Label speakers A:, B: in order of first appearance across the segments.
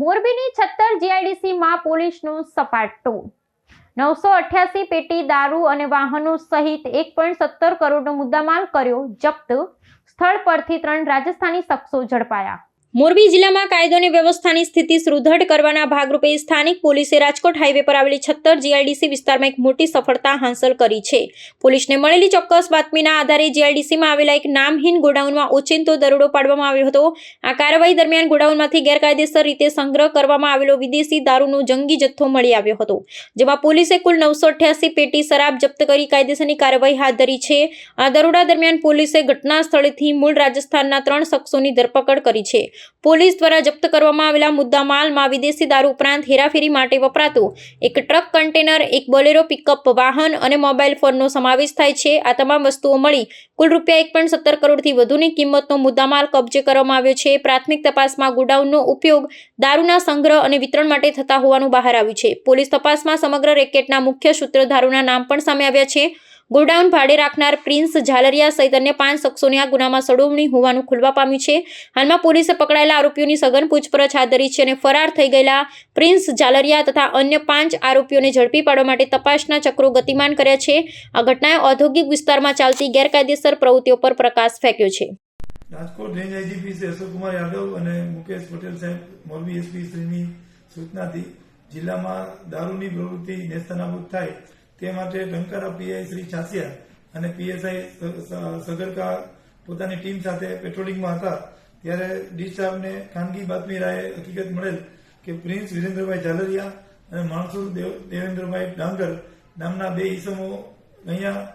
A: મોરબીની છત્તર જીઆઈડીસીમાં પોલીસનું સપાટો. નવસો અઠ્યાસી પેટી, દારૂ અને વાહનો સહિત એક પોઈન્ટ સત્તર કરોડનો મુદ્દામાલ કર્યો જપ્ત. સ્થળ પરથી ત્રણ રાજસ્થાની શખ્સો ઝડપાયા. મોરબી જિલ્લામાં કાયદો અને વ્યવસ્થાની સ્થિતિ સુદૃઢ કરવાના ભાગરૂપે સ્થાનિક પોલીસે રાજકોટ હાઈવે પર આવેલી છત્તર જીઆઈડીસી વિસ્તારમાં એક મોટી સફળતા હાંસલ કરી છે. પોલીસને મળેલી ચોક્કસ બાતમીના આધારે જીઆઈડીસીમાં આવેલા એક નામહીન ગોડાઉનમાં ઓચિંતો દરોડો પાડવામાં આવ્યો હતો. આ કાર્યવાહી દરમિયાન ગોડાઉનમાંથી ગેરકાયદેસર રીતે સંગ્રહ કરવામાં આવેલો વિદેશી દારૂનો જંગી જથ્થો મળી આવ્યો હતો, જેમાં પોલીસે કુલ નવસો પેટી શરાબ જપ્ત કરી કાયદેસરની કાર્યવાહી હાથ ધરી છે. આ દરોડા દરમિયાન પોલીસે ઘટના સ્થળેથી મૂળ રાજસ્થાનના ત્રણ શખ્સોની ધરપકડ કરી છે. પોલીસ દ્વારા જપ્ત કરવામાં આવેલા મુદ્દામાલમાં વિદેશી દારૂ ઉપરાંત હેરાફેરી માટે વપરાતું એક ટ્રક કન્ટેનર, એક બોલેરો પિકઅપ વાહન અને મોબાઈલ ફોનનો સમાવેશ થાય છે. આ તમામ વસ્તુઓ મળી કુલ રૂપિયા એક પોઈન્ટ સત્તર કરોડથી વધુની કિંમતનો મુદ્દામાલ કબજે કરવામાં આવ્યો છે. પ્રાથમિક તપાસમાં ગોડાઉનનો ઉપયોગ દારૂના સંગ્રહ અને વિતરણ માટે થતા હોવાનું બહાર આવ્યું છે. પોલીસ તપાસમાં સમગ્ર રેકેટના મુખ્ય સૂત્રધારોના નામ પણ સામે આવ્યા છે. ગોડાઉન ભાડે રાખનાર પ્રિન્સ ઝાલરિયા સહિત અન્ય પાંચ શખ્સોની આ ગુનામાં સડોવણી હોવાનું ખુલવા પામ્યું છે. હાલમાં પોલીસે પકડાયેલા આરોપીઓની સઘન પૂછપરછ હાથ ધરી છે અને ફરાર થઈ ગયેલા પ્રિન્સ ઝાલરિયા તથા અન્ય પાંચ આરોપીઓને ઝડપી પાડવા માટે તપાસના ચક્રો ગતિમાન કર્યા છે. આ ઘટનાએ ઔદ્યોગિક વિસ્તારમાં ચાલતી ગેરકાયદેસર પ્રવૃત્તિઓ પર પ્રકાશ ફેંક્યો છે.
B: રાજકોટ રેન્જ આઈજીપી શ્રી અશોકકુમાર યાદવ અને મુકેશ પટેલ સાહેબ, મોરબી એસપી શ્રીની સૂચનાથી જિલ્લામાં દારૂની પ્રવૃત્તિ નેસ્તનાબૂદ થાય તે માટે ટંકારા પીઆઈ શ્રી છાસિયા અને પીએસઆઈ સગરકા પોતાની ટીમ સાથે પેટ્રોલિંગમાં હતા. ત્યારે ડી સાહેબને ખાનગી બાતમી રાયે હકીકત મળેલ કે પ્રિન્સ વિરેન્દ્રભાઈ ઝાલરિયા અને માણસુર દેવ, દેવેન્દ્રભાઈ ડાંગર નામના બે ઈસમો અહીંયા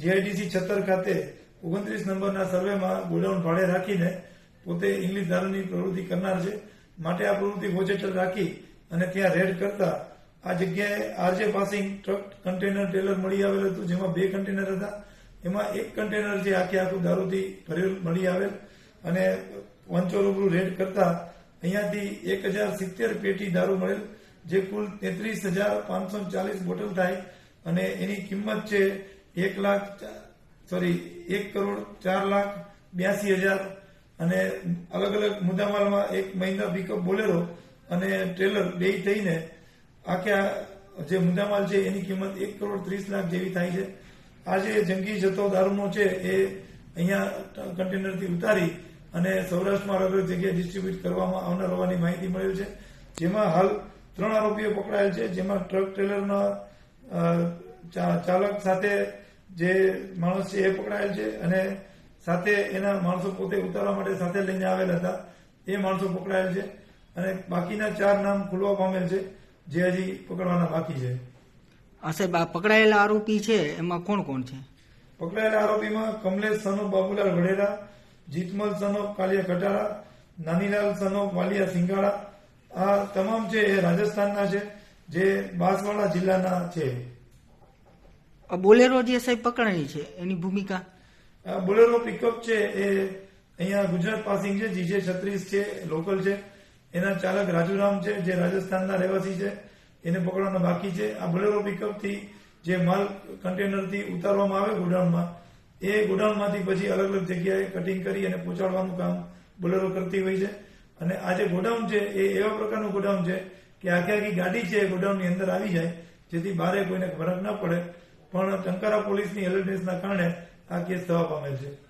B: જીઆઈડીસી છત્તર ખાતે ઓગણત્રીસ નંબરના સર્વેમાં ગોડાઉન ભાડે રાખીને પોતે ઇંગ્લિશ દારૂની પ્રવૃત્તિ કરનાર છે. માટે આ પ્રવૃત્તિ વોચેટર રાખી અને ત્યાં રેડ કરતા આ જગ્યાએ RJ passing truck container trailer મળી આવેલ હતું, જેમાં બે કન્ટેનર હતા. એમાં એક કન્ટેનર જે આખે આખું દારૂથી ભરેલ મળી આવેલ અને પંચો રૂબરૂ રેડ કરતા અહીંયાથી એક હજાર સિત્તેર પેટી દારૂ મળેલ, જે કુલ તેત્રીસ હજાર પાંચસો ચાલીસ બોટલ થાય અને એની કિંમત છે એક લાખ સોરી એક કરોડ ચાર લાખ બ્યાસી હજાર. અને અલગ અલગ મુદ્દામાલમાં એક મહિના પિકઅપ બોલેરો અને ટ્રેલર બે થઈને આખે જે મુદ્દામાલ છે, એની કિંમત એક કરોડ ત્રીસ લાખ જેવી થાય છે. આ જે જંગી જથ્થો દારૂનો છે, એ અહીંયા કન્ટેનરથી ઉતારી અને સૌરાષ્ટ્રમાં અલગ અલગ જગ્યાએ ડિસ્ટ્રીબ્યુટ કરવામાં આવનાર હોવાની માહિતી મળેલ છે. જેમાં હાલ ત્રણ આરોપીઓ પકડાયેલ છે, જેમાં ટ્રક ટ્રેલરના ચાલક સાથે જે માણસ છે, એ પકડાયેલ છે અને સાથે એના માણસો પોતે ઉતારવા માટે સાથે લઈને આવેલા હતા. એ માણસો પકડાયેલ છે અને બાકીના ચાર નામ ખુલવા પામેલ છે. જે હજી પકડવાના બાકી છે.
C: આ સાહેબ આ પકડાયેલા આરોપી છે એમાં કોણ કોણ છે?
B: પકડાયેલા આરોપીમાં કમલેશ સનો બાબુલાલ વડેરા જીતમલ સનો કાલિયા કટારા નાનીલાલ સનો વાલિયા સિંગાળા આ તમામ છે એ રાજસ્થાનના છે જે બાંસવાડા જિલ્લાના છે.
C: આ બોલેરો જે સાહેબ પકડાઈ છે એની ભૂમિકા?
B: બોલેરો પિકઅપ છે એ અહીંયા ગુજરાત પાસિંગ છે જીજે છત્રીસ છે લોકલ છે. એના ચાલક રાજુરામ છે, જે રાજસ્થાનના રહેવાસી છે, એને પકડવાના બાકી છે. આ બોલેરો પિકઅપથી જે માલ કન્ટેનરથી ઉતારવામાં આવે ગોડાઉનમાં, એ ગોડાઉનમાંથી પછી અલગ અલગ જગ્યાએ કટિંગ કરી અને પહોંચાડવાનું કામ બોલેરો કરતી હોય છે. અને આ જે ગોડાઉન છે, એ એવા પ્રકારનું ગોડાઉન છે કે આખી આખી ગાડી છે એ ગોડાઉનની અંદર આવી જાય, જેથી બારે કોઈને ફરક ન પડે. પણ ટંકારા પોલીસની એલર્ટનેસના કારણે આ કેસ થવા પામેલ છે.